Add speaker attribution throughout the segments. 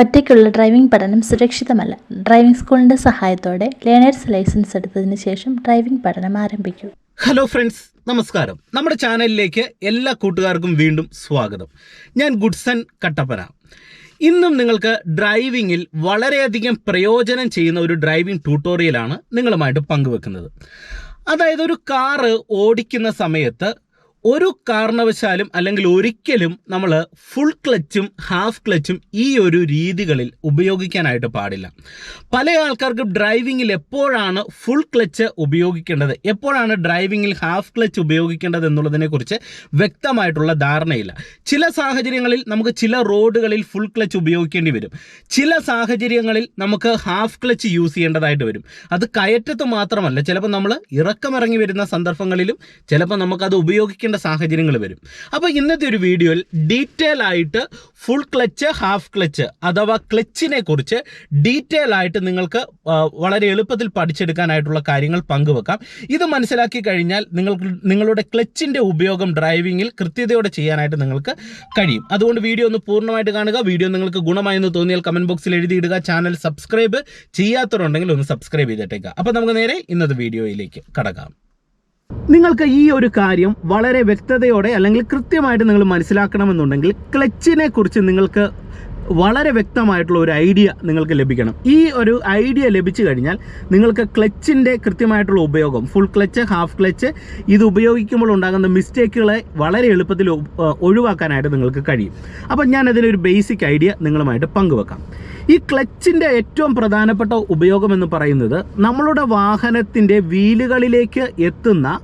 Speaker 1: ഒറ്റയ്ക്കുള്ള driving പഠനം സുരക്ഷിതമല്ല. Driving സ്കൂളിന്റെ സഹായത്തോടെ ലേണേഴ്സ് ലൈസൻസ് എടുത്തതിന് ശേഷം ഡ്രൈവിംഗ് പഠനം ആരംഭിക്കൂ.
Speaker 2: ഹലോ ഫ്രണ്ട്സ് നമസ്കാരം. നമ്മുടെ ചാനലിലേക്ക് എല്ലാ കൂട്ടുകാർക്കും വീണ്ടും സ്വാഗതം. ഞാൻ ഗുഡ്സൺ കട്ടപ്പന. ഇന്നും നിങ്ങൾക്ക് ഡ്രൈവിങ്ങിൽ വളരെയധികം പ്രയോജനം ചെയ്യുന്ന ഒരു ഡ്രൈവിംഗ് ട്യൂട്ടോറിയലാണ് നിങ്ങളുമായിട്ട് പങ്കുവെക്കുന്നത്. അതായത് ഒരു കാറ് ഓടിക്കുന്ന സമയത്ത് ഒരു കാരണവശാലും അല്ലെങ്കിൽ ഒരിക്കലും നമ്മൾ ഫുൾ ക്ലച്ചും ഹാഫ് ക്ലച്ചും ഈ ഒരു രീതികളിൽ ഉപയോഗിക്കാനായിട്ട് പാടില്ല. പല ആൾക്കാർക്കും ഡ്രൈവിങ്ങിൽ എപ്പോഴാണ് ഫുൾ ക്ലച്ച് ഉപയോഗിക്കേണ്ടത്? എപ്പോഴാണ് ഡ്രൈവിങ്ങിൽ ഹാഫ് ക്ലച്ച് ഉപയോഗിക്കേണ്ടത് എന്നുള്ളതിനെക്കുറിച്ച് വ്യക്തമായിട്ടുള്ള ധാരണയില്ല. ചില സാഹചര്യങ്ങളിൽ നമുക്ക് ചില റോഡുകളിൽ ഫുൾ ക്ലച്ച് ഉപയോഗിക്കേണ്ടി വരും. ചില സാഹചര്യങ്ങളിൽ നമുക്ക് ഹാഫ് ക്ലച്ച് യൂസ് ചെയ്യേണ്ടതായിട്ട് വരും. അത് കയറ്റത്ത് മാത്രമല്ല ചിലപ്പോൾ നമ്മൾ ഇറക്കമിറങ്ങി വരുന്ന സന്ദർഭങ്ങളിലും ചിലപ്പോൾ നമുക്കത് ഉപയോഗിക്കേണ്ട സാഹചര്യങ്ങൾ വരും. അപ്പോൾ ഇന്നത്തെ ഒരു വീഡിയോയിൽ ഡീറ്റെയിൽ ആയിട്ട് ഫുൾ ക്ലച്ച് ഹാഫ് ക്ലച്ച് അഥവാ ക്ലച്ചിനെ കുറിച്ച് ഡീറ്റെയിൽ ആയിട്ട് നിങ്ങൾക്ക് വളരെ എളുപ്പത്തിൽ പഠിച്ചെടുക്കാനായിട്ടുള്ള കാര്യങ്ങൾ പങ്കുവെക്കാം. ഇത് മനസ്സിലാക്കി കഴിഞ്ഞാൽ നിങ്ങൾക്ക് നിങ്ങളുടെ ക്ലച്ചിന്റെ ഉപയോഗം ഡ്രൈവിങ്ങിൽ കൃത്യതയോടെ ചെയ്യാനായിട്ട് നിങ്ങൾക്ക് കഴിയും. അതുകൊണ്ട് വീഡിയോ ഒന്ന് പൂർണമായിട്ട് കാണുക. വീഡിയോ നിങ്ങൾക്ക് ഗുണമായെന്ന് തോന്നിയാൽ കമന്റ് ബോക്സിൽ എഴുതിയിടുക. ചാനൽ സബ്സ്ക്രൈബ് ചെയ്യാത്തവരുണ്ടെങ്കിൽ ഒന്ന് സബ്സ്ക്രൈബ് ചെയ്തിട്ടേക്കുക അപ്പോൾ നമുക്ക് നേരെ ഇന്നത്തെ വീഡിയോയിലേക്ക് കടക്കാം. നിങ്ങൾക്ക് ഈ ഒരു കാര്യം വളരെ വ്യക്തതയോടെ അല്ലെങ്കിൽ കൃത്യമായിട്ട് നിങ്ങൾ മനസ്സിലാക്കണമെന്നുണ്ടെങ്കിൽ ക്ലച്ചിനെ കുറിച്ച് നിങ്ങൾക്ക് വളരെ വ്യക്തമായിട്ടുള്ള ഒരു ഐഡിയ നിങ്ങൾക്ക് ലഭിക്കണം. ഈ ഒരു ഐഡിയ ലഭിച്ചു കഴിഞ്ഞാൽ നിങ്ങൾക്ക് ക്ലച്ചിന്റെ കൃത്യമായിട്ടുള്ള ഉപയോഗം ഫുൾ ക്ലച്ച് ഹാഫ് ക്ലച്ച് ഇത് ഉപയോഗിക്കുമ്പോൾ ഉണ്ടാകുന്ന മിസ്റ്റേക്കുകളെ വളരെ എളുപ്പത്തിൽ ഒഴിവാക്കാനായിട്ട് നിങ്ങൾക്ക് കഴിയും. അപ്പം ഞാൻ അതിനൊരു ബേസിക് ഐഡിയ നിങ്ങളുമായിട്ട് പങ്കുവെക്കാം. ഈ ക്ലച്ചിന്റെ ഏറ്റവും പ്രധാനപ്പെട്ട ഉപയോഗം എന്ന് പറയുന്നത് നമ്മളുടെ വാഹനത്തിന്റെ വീലുകളിലേക്ക് എത്തുന്ന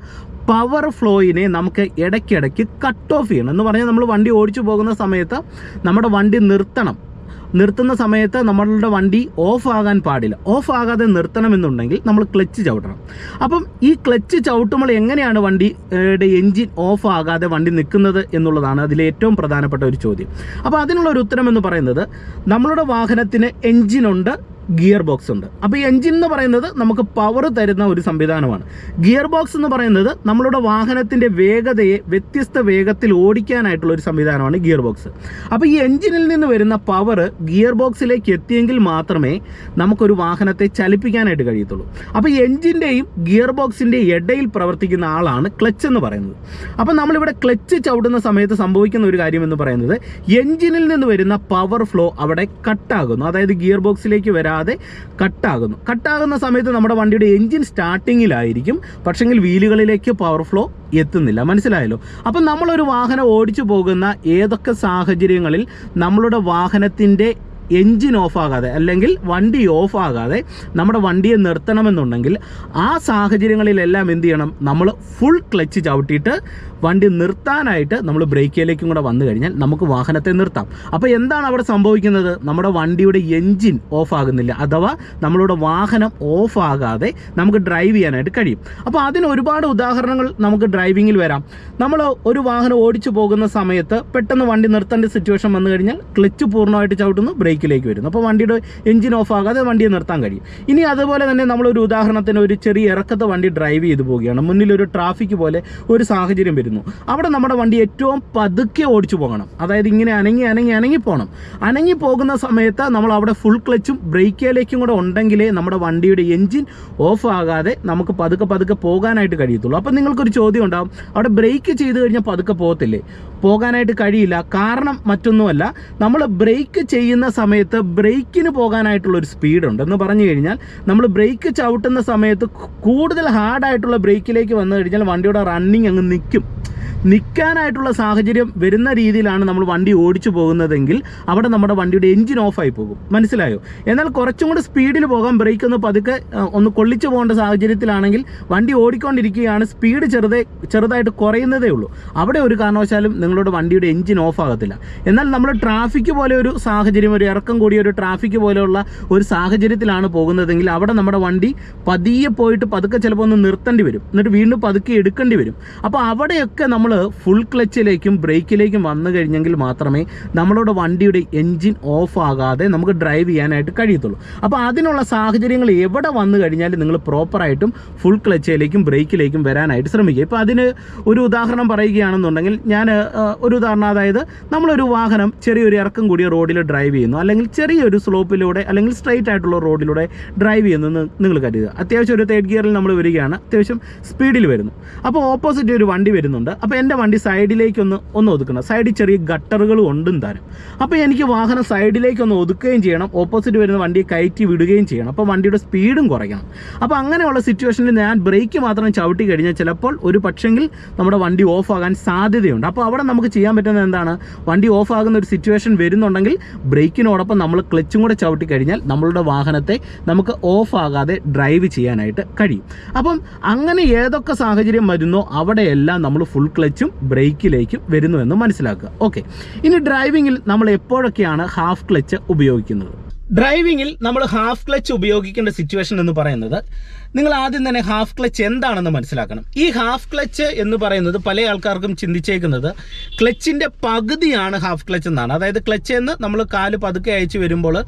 Speaker 2: പവർ ഫ്ലോയിനെ നമുക്ക് ഇടയ്ക്കിടയ്ക്ക് കട്ട് ഓഫ് ചെയ്യണം. എന്ന് പറഞ്ഞാൽ നമ്മൾ വണ്ടി ഓടിച്ചു പോകുന്ന സമയത്ത് നമ്മുടെ വണ്ടി നിർത്തണം. നിർത്തുന്ന സമയത്ത് നമ്മളുടെ വണ്ടി ഓഫ് ആകാൻ പാടില്ല. ഓഫ് ആകാതെ നിർത്തണമെന്നുണ്ടെങ്കിൽ നമ്മൾ ക്ലച്ച് ചവിട്ടണം. അപ്പം ഈ ക്ലച്ച് ചവിട്ടുമ്പോൾ എങ്ങനെയാണ് വണ്ടിയുടെ എൻജിൻ ഓഫ് ആകാതെ വണ്ടി നിൽക്കുന്നത് എന്നുള്ളതാണ് അതിലെ ഏറ്റവും പ്രധാനപ്പെട്ട ഒരു ചോദ്യം. അപ്പോൾ അതിനുള്ള ഒരു ഉത്തരം എന്ന് പറയുന്നത് നമ്മളുടെ വാഹനത്തിന് എൻജിനുണ്ട് ഗിയർ ബോക്സ് ഉണ്ട്. അപ്പോൾ ഈ എൻജിൻ എന്ന് പറയുന്നത് നമുക്ക് പവർ തരുന്ന ഒരു സംവിധാനമാണ്. ഗിയർ ബോക്സ് എന്ന് പറയുന്നത് നമ്മളുടെ വാഹനത്തിന്റെ വേഗതയെ വ്യത്യസ്ത വേഗത്തിൽ ഓടിക്കാനായിട്ടുള്ള ഒരു സംവിധാനമാണ് ഗിയർ ബോക്സ് അപ്പോൾ ഈ എൻജിനിൽ നിന്ന് വരുന്ന പവർ ഗിയർ ബോക്സിലേക്ക് എത്തിയെങ്കിൽ മാത്രമേ നമുക്കൊരു വാഹനത്തെ ചലിപ്പിക്കാനായിട്ട് കഴിയത്തുള്ളൂ. അപ്പോൾ എൻജിന്റെയും ഗിയർ ബോക്സിന്റെയും ഇടയിൽ പ്രവർത്തിക്കുന്ന ആളാണ് ക്ലച്ച് എന്ന് പറയുന്നത്. അപ്പോൾ നമ്മളിവിടെ ക്ലച്ച് ചവിടുന്ന സമയത്ത് സംഭവിക്കുന്ന ഒരു കാര്യം എന്ന് പറയുന്നത് എൻജിനിൽ നിന്ന് വരുന്ന പവർ ഫ്ലോ അവിടെ കട്ടാകുന്നു അതായത് ഗിയർ ബോക്സിലേക്ക് വരാതെ കട്ടാകുന്നു. കട്ടാകുന്ന സമയത്ത് നമ്മുടെ വണ്ടിയുടെ എൻജിൻ സ്റ്റാർട്ടിങ്ങിലായിരിക്കും. പക്ഷെങ്കിൽ വീലുകളിലേക്ക് പവർ ഫ്ലോ എത്തുന്നില്ല. മനസ്സിലായല്ലോ? അപ്പം നമ്മളൊരു വാഹനം ഓടിച്ചു പോകുന്ന ഏതൊക്കെ സാഹചര്യങ്ങളിൽ നമ്മളുടെ വാഹനത്തിന്റെ എൻജിൻ ഓഫ് ആകാതെ അല്ലെങ്കിൽ വണ്ടി ഓഫ് ആകാതെ നമ്മുടെ വണ്ടിയെ നിർത്തണമെന്നുണ്ടെങ്കിൽ ആ സാഹചര്യങ്ങളിലെല്ലാം എന്ത് ചെയ്യണം? നമ്മൾ ഫുൾ ക്ലച്ച് ചവിട്ടിയിട്ട് വണ്ടി നിർത്താനായിട്ട് നമ്മൾ ബ്രേക്കിലേക്കും കൂടെ വന്നു കഴിഞ്ഞാൽ നമുക്ക് വാഹനത്തെ നിർത്താം. അപ്പോൾ എന്താണ് അവിടെ സംഭവിക്കുന്നത്? നമ്മുടെ വണ്ടിയുടെ എൻജിൻ ഓഫ് ആകുന്നില്ല അഥവാ നമ്മളുടെ വാഹനം ഓഫ് ആകാതെ നമുക്ക് ഡ്രൈവ് ചെയ്യാനായിട്ട് കഴിയും. അപ്പോൾ അതിന് ഒരുപാട് ഉദാഹരണങ്ങൾ നമുക്ക് ഡ്രൈവിങ്ങിൽ വരാം. നമ്മൾ ഒരു വാഹനം ഓടിച്ചു പോകുന്ന സമയത്ത് പെട്ടെന്ന് വണ്ടി നിർത്തേണ്ട സിറ്റുവേഷൻ വന്നു കഴിഞ്ഞാൽ ക്ലച്ച് പൂർണമായിട്ട് ചവിട്ടുന്നു ബ്രേക്കിലേക്ക് വരുന്നു. അപ്പോൾ വണ്ടിയുടെ എഞ്ചിൻ ഓഫ് ആകാതെ വണ്ടിയെ നിർത്താൻ കഴിയും. ഇനി അതുപോലെ തന്നെ നമ്മളൊരു ഉദാഹരണത്തിന് ഒരു ചെറിയ ഇറക്കത്തെ വണ്ടി ഡ്രൈവ് ചെയ്തു പോവുകയാണ്. മുന്നിലൊരു ട്രാഫിക് പോലെ ഒരു സാഹചര്യം വരുന്നു. അവിടെ നമ്മുടെ വണ്ടി ഏറ്റവും പതുക്കെ ഓടിച്ചു പോകണം. അതായത് ഇങ്ങനെ അനങ്ങി അനങ്ങി അനങ്ങി പോകണം. അനങ്ങി പോകുന്ന സമയത്ത് നമ്മൾ അവിടെ ഫുൾ ക്ലച്ചും ബ്രേക്കിലേക്കും കൂടെ ഉണ്ടെങ്കിലേ നമ്മുടെ വണ്ടിയുടെ എഞ്ചിൻ ഓഫ് ആകാതെ നമുക്ക് പതുക്കെ പതുക്കെ പോകാനായിട്ട് കഴിയത്തുള്ളൂ. അപ്പം നിങ്ങൾക്കൊരു ചോദ്യം ഉണ്ടാകും അവിടെ ബ്രേക്ക് ചെയ്ത് കഴിഞ്ഞാൽ പതുക്കെ പോകത്തില്ലേ? പോകാനായിട്ട് കഴിയില്ല. കാരണം മറ്റൊന്നുമല്ല. നമ്മൾ ബ്രേക്ക് ചെയ്യുന്ന ബ്രേക്കിന് പോകാനായിട്ടുള്ള ഒരു സ്പീഡുണ്ട്. എന്ന് പറഞ്ഞു കഴിഞ്ഞാൽ നമ്മൾ ബ്രേക്ക് ചവിട്ടുന്ന സമയത്ത് കൂടുതൽ ഹാർഡായിട്ടുള്ള ബ്രേക്കിലേക്ക് വന്നു കഴിഞ്ഞാൽ വണ്ടിയുടെ റണ്ണിങ് അങ്ങ് നിൽക്കും നിൽക്കാനായിട്ടുള്ള സാഹചര്യം വരുന്ന രീതിയിലാണ് നമ്മൾ വണ്ടി ഓടിച്ചു പോകുന്നതെങ്കിൽ അവിടെ നമ്മുടെ വണ്ടിയുടെ എഞ്ചിൻ ഓഫായി പോകും. മനസ്സിലായോ? എന്നാൽ കുറച്ചും കൂടി സ്പീഡിൽ പോകാൻ ബ്രേക്ക് ഒന്ന് പതുക്കെ ഒന്ന് കൊള്ളിച്ചു പോകേണ്ട സാഹചര്യത്തിലാണെങ്കിൽ വണ്ടി ഓടിക്കൊണ്ടിരിക്കുകയാണ്. സ്പീഡ് ചെറുതേ ചെറുതായിട്ട് കുറയുന്നതേ ഉള്ളൂ. അവിടെ ഒരു കാരണവശാലും നിങ്ങളുടെ വണ്ടിയുടെ എഞ്ചിൻ ഓഫ് ആകത്തില്ല. എന്നാൽ നമ്മൾ ട്രാഫിക് പോലെ ഒരു സാഹചര്യം ഒരു ഇറക്കം കൂടിയ ഒരു ട്രാഫിക് പോലെയുള്ള ഒരു സാഹചര്യത്തിലാണ് പോകുന്നതെങ്കിൽ അവിടെ നമ്മുടെ വണ്ടി പതിയെ പോയിട്ട് പതുക്കെ ചിലപ്പോൾ ഒന്ന് നിർത്തേണ്ടി വരും. എന്നിട്ട് വീണ്ടും പതുക്കെ എടുക്കേണ്ടി വരും. അപ്പോൾ അവിടെയൊക്കെ നമ്മൾ ഫുൾ ക്ലച്ചിലേക്കും ബ്രേക്കിലേക്കും വന്നു കഴിഞ്ഞെങ്കിൽ മാത്രമേ നമ്മളുടെ വണ്ടിയുടെ എൻജിൻ ഓഫ് ആകാതെ നമുക്ക് ഡ്രൈവ് ചെയ്യാനായിട്ട് കഴിയത്തുള്ളൂ. അപ്പോൾ അതിനുള്ള സാഹചര്യങ്ങൾ എവിടെ വന്നു കഴിഞ്ഞാൽ നിങ്ങൾ പ്രോപ്പറായിട്ടും ഫുൾ ക്ലച്ചിലേക്കും ബ്രേക്കിലേക്കും വരാനായിട്ട് ശ്രമിക്കുക. ഇപ്പോൾ അതിന് ഒരു ഉദാഹരണം പറയുകയാണെന്നുണ്ടെങ്കിൽ ഞാൻ ഒരു ഉദാഹരണം അതായത് നമ്മളൊരു വാഹനം ചെറിയൊരു ഇറക്കം കൂടിയ റോഡിൽ ഡ്രൈവ് ചെയ്യുന്നു. അല്ലെങ്കിൽ ചെറിയൊരു സ്ലോപ്പിലൂടെ അല്ലെങ്കിൽ സ്ട്രൈറ്റ് ആയിട്ടുള്ള റോഡിലൂടെ ഡ്രൈവ് ചെയ്യുന്നതെന്ന് നിങ്ങൾ കരുതുക. അത്യാവശ്യം ഒരു തേർഡ് ഗിയറിൽ നമ്മൾ വരികയാണ്. അത്യാവശ്യം സ്പീഡിൽ വരുന്നു. അപ്പോൾ ഓപ്പോസിറ്റ് ഒരു വണ്ടി വരുന്നുണ്ട്. അപ്പോൾ എന്റെ വണ്ടി സൈഡിലേക്കൊന്ന് ഒന്ന് ഒതുക്കണം. സൈഡിൽ ചെറിയ ഗട്ടറുകൾ ഉണ്ടും താനും അപ്പോൾ എനിക്ക് വാഹനം സൈഡിലേക്കൊന്ന് ഒതുക്കുകയും ചെയ്യണം. ഓപ്പോസിറ്റ് വരുന്ന വണ്ടി കയറ്റി വിടുകയും ചെയ്യണം. അപ്പോൾ വണ്ടിയുടെ സ്പീഡും കുറയ്ക്കണം. അപ്പോൾ അങ്ങനെയുള്ള സിറ്റുവേഷനിൽ ഞാൻ ബ്രേക്ക് മാത്രം ചവിട്ടി കഴിഞ്ഞാൽ ചിലപ്പോൾ ഒരു പക്ഷെങ്കിൽ നമ്മുടെ വണ്ടി ഓഫ് ആകാൻ സാധ്യതയുണ്ട്. അപ്പോൾ അവിടെ നമുക്ക് ചെയ്യാൻ പറ്റുന്നത് എന്താണ്? വണ്ടി ഓഫ് ആകുന്ന ഒരു സിറ്റുവേഷൻ വരുന്നുണ്ടെങ്കിൽ ബ്രേക്കിനോടൊപ്പം നമ്മൾ ക്ലച്ചും കൂടെ ചവിട്ടി കഴിഞ്ഞാൽ നമ്മളുടെ വാഹനത്തെ നമുക്ക് ഓഫ് ഡ്രൈവ് ചെയ്യാനായിട്ട് കഴിയും. അപ്പം അങ്ങനെ ഏതൊക്കെ സാഹചര്യം വരുന്നോ അവിടെയെല്ലാം നമ്മൾ ഫുൾ ക്ലച്ചും ബ്രേക്കിലേക്കും വരുന്നു എന്ന് മനസ്സിലാക്കുക. ഓക്കെ ഇനി ഡ്രൈവിങ്ങിൽ നമ്മൾ എപ്പോഴൊക്കെയാണ് ഹാഫ് ക്ലച്ച് ഉപയോഗിക്കുന്നത്? ഡ്രൈവിങ്ങിൽ നമ്മൾ ഹാഫ് ക്ലച്ച് ഉപയോഗിക്കേണ്ട സിറ്റുവേഷൻ എന്ന് പറയുന്നത് നിങ്ങൾ ആദ്യം തന്നെ ഹാഫ് ക്ലച്ച് എന്താണെന്ന് മനസ്സിലാക്കണം. ഈ ഹാഫ് ക്ലച്ച് എന്ന് പറയുന്നത് പല ആൾക്കാർക്കും ചിന്തിച്ചേക്കുന്നത് ക്ലച്ചിന്റെ പകുതിയാണ് ഹാഫ് ക്ലച്ച് എന്നാണ്. അതായത് ക്ലച്ച് എന്ന് നമ്മൾ കാൽ പതുക്കെ അയച്ചു വരുമ്പോൾ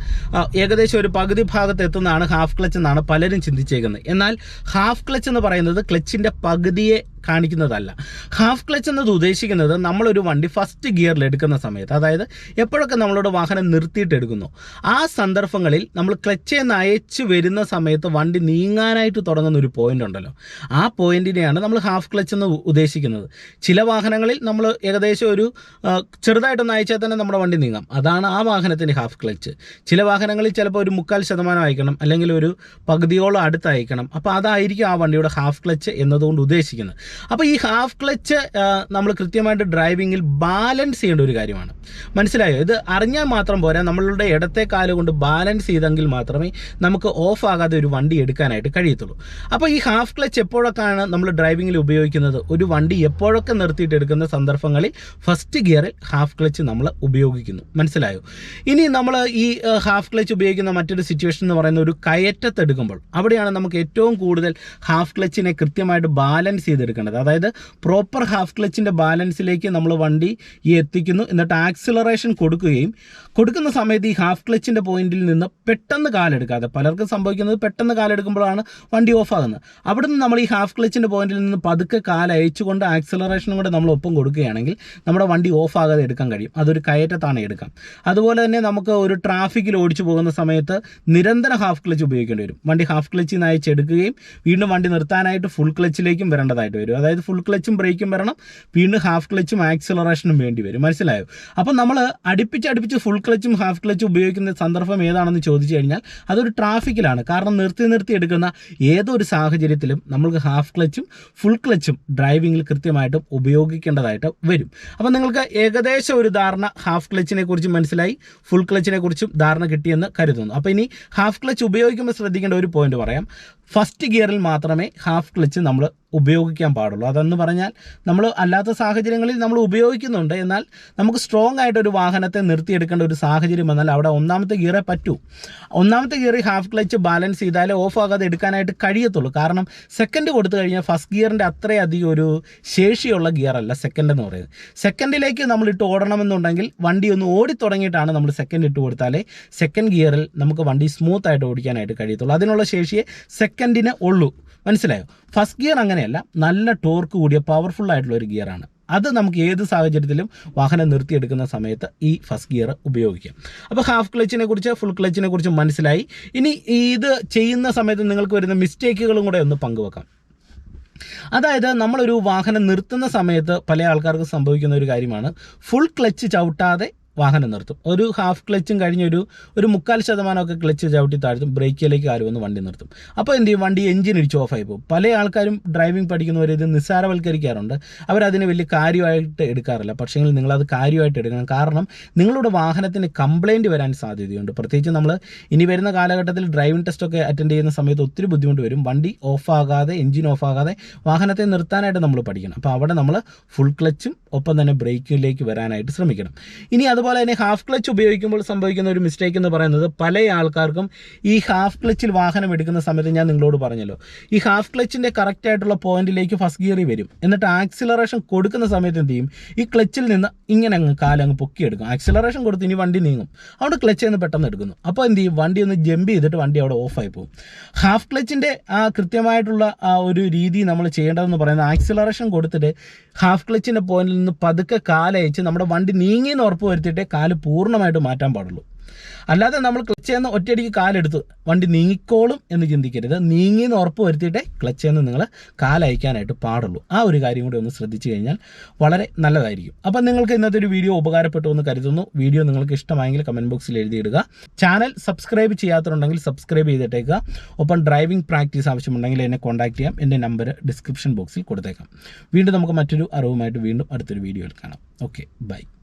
Speaker 2: ഏകദേശം ഒരു പകുതി ഭാഗത്ത് എത്തുന്നതാണ് ഹാഫ് ക്ലച്ച് എന്നാണ് പലരും ചിന്തിച്ചേക്കുന്നത്. എന്നാൽ ഹാഫ് ക്ലച്ച് എന്ന് പറയുന്നത് ക്ലച്ചിന്റെ പകുതിയെ കാണിക്കുന്നതല്ല. ഹാഫ് ക്ലച്ച് എന്നത് ഉദ്ദേശിക്കുന്നത് നമ്മളൊരു വണ്ടി ഫസ്റ്റ് ഗിയറിൽ എടുക്കുന്ന സമയത്ത് അതായത് എപ്പോഴൊക്കെ നമ്മളുടെ വാഹനം നിർത്തിയിട്ട് എടുക്കുന്നു. ആ സന്ദർഭങ്ങളിൽ നമ്മൾ ക്ലച്ച് എന്ന് അയച്ചു വരുന്ന സമയത്ത് വണ്ടി നീങ്ങാനായിട്ട് തുടങ്ങുന്ന ഒരു പോയിന്റ് ഉണ്ടല്ലോ. ആ പോയിന്റിനെയാണ് നമ്മൾ ഹാഫ് ക്ലച്ച് എന്ന് ഉദ്ദേശിക്കുന്നത്. ചില വാഹനങ്ങളിൽ നമ്മൾ ഏകദേശം ഒരു ചെറുതായിട്ടൊന്ന് അയച്ചാൽ തന്നെ നമ്മുടെ വണ്ടി നീങ്ങാം. അതാണ് ആ വാഹനത്തിന്റെ ഹാഫ് ക്ലച്ച് ചില വാഹനങ്ങളിൽ ചിലപ്പോൾ ഒരു മുക്കാൽ ശതമാനം അയക്കണം അല്ലെങ്കിൽ ഒരു പകുതിയോളം അടുത്ത് അയക്കണം. അപ്പോൾ അതായിരിക്കും ആ വണ്ടിയുടെ ഹാഫ് ക്ലച്ച് എന്നതുകൊണ്ട് ഉദ്ദേശിക്കുന്നത്. അപ്പോൾ ഈ ഹാഫ് ക്ലച്ച് നമ്മൾ കൃത്യമായിട്ട് ഡ്രൈവിങ്ങിൽ ബാലൻസ് ചെയ്യേണ്ട ഒരു കാര്യമാണ്. മനസ്സിലായോ? ഇത് അറിഞ്ഞാൽ മാത്രം പോരാ നമ്മളുടെ ഇടത്തെ കാലുകൊണ്ട് ബാലൻസ് ചെയ്തെങ്കിൽ മാത്രമേ നമുക്ക് ഓഫ് ആകാതെ ഒരു വണ്ടി എടുക്കാനായിട്ട് കഴിയത്തുള്ളൂ. അപ്പോൾ ഈ ഹാഫ് ക്ലച്ച് എപ്പോഴൊക്കെയാണ് നമ്മൾ ഡ്രൈവിങ്ങിൽ ഉപയോഗിക്കുന്നത്? ഒരു വണ്ടി എപ്പോഴൊക്കെ നിർത്തിയിട്ട് എടുക്കുന്ന സന്ദർഭങ്ങളിൽ ഫസ്റ്റ് ഗിയറിൽ ഹാഫ് ക്ലച്ച് നമ്മൾ ഉപയോഗിക്കുന്നു. മനസ്സിലായോ? ഇനി നമ്മൾ ഈ ഹാഫ് ക്ലച്ച് ഉപയോഗിക്കുന്ന മറ്റൊരു സിറ്റുവേഷൻ എന്ന് പറയുന്നത് ഒരു കയറ്റത്തെടുക്കുമ്പോൾ അവിടെയാണ് നമുക്ക് ഏറ്റവും കൂടുതൽ ഹാഫ് ക്ലച്ചിനെ കൃത്യമായിട്ട് ബാലൻസ് ചെയ്തെടുക്കേണ്ടത്. അതായത് പ്രോപ്പർ ഹാഫ് ക്ലച്ചിന്റെ ബാലൻസിലേക്ക് നമ്മൾ വണ്ടി ഈ എത്തിക്കുന്നു. എന്നിട്ട് ആക്സിലറേഷൻ കൊടുക്കുകയും കൊടുക്കുന്ന സമയത്ത് ഈ ഹാഫ് ക്ലച്ചിന്റെ പോയിന്റിൽ നിന്ന് പെട്ടെന്ന് കാലെടുക്കാതെ പലർക്കും സംഭവിക്കുന്നത് പെട്ടെന്ന് കാലെടുക്കുമ്പോഴാണ് വണ്ടി ഓഫ് ആകുന്നത്. അവിടുന്ന് നമ്മൾ ഈ ഹാഫ് ക്ലച്ചിന്റെ പോയിന്റിൽ നിന്ന് പതുക്കെ കാൽ അയച്ചുകൊണ്ട് ആക്സിലറേഷനും കൂടെ നമ്മൾ ഒപ്പം കൊടുക്കുകയാണെങ്കിൽ നമ്മുടെ വണ്ടി ഓഫ് എടുക്കാൻ കഴിയും. അതൊരു കയറ്റത്താണ് എടുക്കാം അതുപോലെ തന്നെ നമുക്ക് ഒരു ട്രാഫിക്കിൽ ഓടിച്ചു പോകുന്ന സമയത്ത് നിരന്തരം ഹാഫ് ക്ലച്ച് ഉപയോഗിക്കേണ്ടി വരും. വണ്ടി ഹാഫ് ക്ലച്ചിൽ നിന്ന് അയച്ചെടുക്കുകയും വീണ്ടും വണ്ടി നിർത്താനായിട്ട് ഫുൾ ക്ലച്ചിലേക്കും വരേണ്ടതായിട്ട് വരും. അതായത് ഫുൾ ക്ലച്ചും ബ്രേക്കും വരണം. വീണ്ടും ഹാഫ് ക്ലച്ചും ആക്സിലറേഷനും വേണ്ടി വരും. മനസ്സിലായോ? അപ്പം നമ്മൾ അടുപ്പിച്ച് അടുപ്പിച്ച് ഫുൾ ക്ലച്ചും ഹാഫ് ക്ലച്ചും ഉപയോഗിക്കുന്ന സന്ദർഭം ഏതാണെന്ന് ചോദിച്ചു കഴിഞ്ഞാൽ അതൊരു ട്രാഫിക്കിലാണ് കാരണം നിർത്തി നിർത്തി എടുക്കുന്ന ഏതൊരു സാഹചര്യത്തിലും നമ്മൾക്ക് ഹാഫ് ക്ലച്ചും ഫുൾ ക്ലച്ചും ഡ്രൈവിങ്ങിൽ കൃത്യമായിട്ടും ഉപയോഗിക്കേണ്ടതായിട്ട് വരും. അപ്പോൾ നിങ്ങൾക്ക് ഏകദേശം ഒരു ധാരണ ഹാഫ് ക്ലച്ചിനെ കുറിച്ച് മനസ്സിലായി ഫുൾ ക്ലച്ചിനെ കുറിച്ചും ധാരണ കിട്ടിയെന്ന് കരുതുന്നു. അപ്പോൾ ഇനി ഹാഫ് ക്ലച്ച് ഉപയോഗിക്കുമ്പോൾ ശ്രദ്ധിക്കേണ്ട ഒരു പോയിന്റ് പറയാം. ഫസ്റ്റ് ഗിയറിൽ മാത്രമേ ഹാഫ് ക്ലച്ച് നമ്മൾ ഉപയോഗിക്കാൻ പാടുള്ളൂ. അതെന്ന് പറഞ്ഞാൽ നമ്മൾ അല്ലാത്ത സാഹചര്യങ്ങളിൽ നമ്മൾ ഉപയോഗിക്കുന്നുണ്ട്. എന്നാൽ നമുക്ക് സ്ട്രോങ് ആയിട്ട് ഒരു വാഹനത്തെ നിർത്തിയെടുക്കേണ്ട ഒരു സാഹചര്യം വന്നാൽ അവിടെ ഒന്നാമത്തെ ഗിയറേ പറ്റൂ. ഒന്നാമത്തെ ഗിയറിൽ ഹാഫ് ക്ലച്ച് ബാലൻസ് ചെയ്താലേ ഓഫ് ആകാതെ എടുക്കാനായിട്ട് കഴിയത്തുള്ളൂ. കാരണം സെക്കൻഡ് കൊടുത്തു കഴിഞ്ഞാൽ ഫസ്റ്റ് ഗിയറിന്റെ അത്രയധികം ഒരു ശേഷിയുള്ള ഗിയറല്ല സെക്കൻഡ് എന്ന് പറയുന്നത്. സെക്കൻഡിലേക്ക് നമ്മൾ ഇട്ട് ഓടണമെന്നുണ്ടെങ്കിൽ വണ്ടി ഒന്ന് ഓടി തുടങ്ങിയിട്ടാണ് നമ്മൾ സെക്കൻഡ് ഇട്ട് കൊടുത്താലേ സെക്കൻഡ് ഗിയറിൽ നമുക്ക് വണ്ടി സ്മൂത്ത് ആയിട്ട് ഓടിക്കാനായിട്ട് കഴിയത്തുള്ളൂ. അതിനുള്ള ശേഷിയെ സെക്കൻഡിന് ഉള്ളൂ. മനസ്സിലായോ? ഫസ്റ്റ് ഗിയർ അങ്ങനെയല്ല നല്ല ടോർക്ക് കൂടിയ പവർഫുൾ ആയിട്ടുള്ള ഒരു ഗിയറാണ് അത് നമുക്ക് ഏത് സാഹചര്യത്തിലും വാഹനം നിർത്തിയെടുക്കുന്ന സമയത്ത് ഈ ഫസ്റ്റ് ഗിയർ ഉപയോഗിക്കാം. അപ്പോൾ ഹാഫ് ക്ലച്ചിനെ കുറിച്ച് ഫുൾ ക്ലച്ചിനെ കുറിച്ച് മനസ്സിലായി. ഇനി ഇത് ചെയ്യുന്ന സമയത്ത് നിങ്ങൾക്ക് വരുന്ന മിസ്റ്റേക്കുകളും കൂടെ ഒന്ന് പങ്കുവെക്കാം. അതായത് നമ്മളൊരു വാഹനം നിർത്തുന്ന സമയത്ത് പല ആൾക്കാർക്ക് സംഭവിക്കുന്ന ഒരു കാര്യമാണ്. ഫുൾ ക്ലച്ച് ചവിട്ടാതെ വാഹനം നിർത്തും. ഒരു ഹാഫ് ക്ലച്ചും കഴിഞ്ഞ് ഒരു ഒരു മുക്കാൽ ശതമാനമൊക്കെ ക്ലച്ച് ചവിട്ടി താഴ്ത്തും ബ്രേക്കിലേക്ക് കാര്യം വന്ന് വണ്ടി നിർത്തും. അപ്പോൾ എന്ത് ചെയ്യും? വണ്ടി എഞ്ചിൻ ഇടിച്ച് ഓഫായി പോകും. പല ആൾക്കാരും ഡ്രൈവിംഗ് പഠിക്കുന്നവർ ഇത് നിസ്സാരവൽക്കരിക്കാറുണ്ട്. അവരതിനെ വലിയ കാര്യമായിട്ട് എടുക്കാറില്ല. പക്ഷേങ്കിൽ നിങ്ങളത് കാര്യമായിട്ട് എടുക്കണം. കാരണം നിങ്ങളുടെ വാഹനത്തിന് കംപ്ലൈന്റ് വരാൻ സാധ്യതയുണ്ട്. പ്രത്യേകിച്ച് നമ്മൾ ഇനി വരുന്ന കാലഘട്ടത്തിൽ ഡ്രൈവിംഗ് ടെസ്റ്റൊക്കെ അറ്റൻഡ് ചെയ്യുന്ന സമയത്ത് ഒത്തിരി ബുദ്ധിമുട്ട് വരും. വണ്ടി ഓഫാകാതെ എഞ്ചിൻ ഓഫാകാതെ വാഹനത്തെ നിർത്താനായിട്ട് നമ്മൾ പഠിക്കണം. അപ്പോൾ അവിടെ നമ്മൾ ഫുൾ ക്ലച്ചും ഒപ്പം തന്നെ ബ്രേക്കിലേക്ക് വരാനായിട്ട് ശ്രമിക്കണം. ഇനി അതുപോലെ അതുപോലെ തന്നെ ഹാഫ് ക്ലച്ച് ഉപയോഗിക്കുമ്പോൾ സംഭവിക്കുന്ന ഒരു മിസ്റ്റേക്ക് എന്ന് പറയുന്നത് പല ആൾക്കാർക്കും ഈ ഹാഫ് ക്ലച്ചിൽ വാഹനം എടുക്കുന്ന സമയത്ത് ഞാൻ നിങ്ങളോട് പറഞ്ഞല്ലോ. ഈ ഹാഫ് ക്ലച്ചിന്റെ കറക്റ്റ് ആയിട്ടുള്ള പോയിന്റിലേക്ക് ഫസ്റ്റ് ഗിയറി വരും. എന്നിട്ട് ആക്സിലറേഷൻ കൊടുക്കുന്ന സമയത്ത് എന്ത് ചെയ്യും? ഈ ക്ലച്ചിൽ നിന്ന് ഇങ്ങനെ അങ്ങ് കാലങ്ങ് പൊക്കിയെടുക്കും. ആക്സിലറേഷൻ കൊടുത്ത് ഇനി വണ്ടി നീങ്ങും. അവിടെ ക്ലച്ച് നിന്ന് പെട്ടെന്ന് എടുക്കുന്നു. അപ്പോൾ എന്ത് ചെയ്യും? വണ്ടി ഒന്ന് ജമ്പ് ചെയ്തിട്ട് വണ്ടി അവിടെ ഓഫായി പോകും. ഹാഫ് ക്ലച്ചിന്റെ ആ കൃത്യമായിട്ടുള്ള ആ ഒരു രീതി നമ്മൾ ചെയ്യേണ്ടതെന്ന് പറയുന്നത് ആക്സിലറേഷൻ കൊടുത്തിട്ട് ഹാഫ് ക്ലച്ചിന്റെ പോയിന്റിൽ നിന്ന് പതുക്കെ കാലയച്ച് നമ്മുടെ വണ്ടി നീങ്ങിയെന്ന് ഉറപ്പ് വരുത്തിയിട്ടേ കാൽ പൂർണമായിട്ട് മാറ്റാൻ പാടുള്ളൂ. അല്ലാതെ നമ്മൾ ക്ലച്ച് ചെയ്യുന്ന ഒറ്റയടിക്ക് കാലെടുത്ത് വണ്ടി നീങ്ങിക്കോളും എന്ന് ചിന്തിക്കരുത്. നീങ്ങി എന്ന് ഉറപ്പ് വരുത്തിയിട്ടേ ക്ലച്ച് ചെയ്യുന്ന നിങ്ങൾ കാലയക്കാനായിട്ട് പാടുള്ളൂ. ആ ഒരു കാര്യം കൂടി ഒന്ന് ശ്രദ്ധിച്ചു കഴിഞ്ഞാൽ വളരെ നല്ലതായിരിക്കും. അപ്പം നിങ്ങൾക്ക് ഇന്നത്തെ ഒരു വീഡിയോ ഉപകാരപ്പെട്ടു എന്ന് കരുതുന്നു. വീഡിയോ നിങ്ങൾക്ക് ഇഷ്ടമായെങ്കിൽ കമന്റ് ബോക്സിൽ എഴുതിയിടുക. ചാനൽ സബ്സ്ക്രൈബ് ചെയ്യാത്തതുണ്ടെങ്കിൽ സബ്സ്ക്രൈബ് ചെയ്തിട്ടേക്കുക. ഒപ്പം ഡ്രൈവിംഗ് പ്രാക്ടീസ് ആവശ്യമുണ്ടെങ്കിൽ എന്നെ കോൺടാക്ട് ചെയ്യാം. എന്റെ നമ്പർ ഡിസ്ക്രിപ്ഷൻ ബോക്സിൽ കൊടുത്തേക്കാം. വീണ്ടും നമുക്ക് മറ്റൊരു അറിവുമായിട്ട് വീണ്ടും അടുത്തൊരു വീഡിയോയിൽ കാണാം. Okay bye.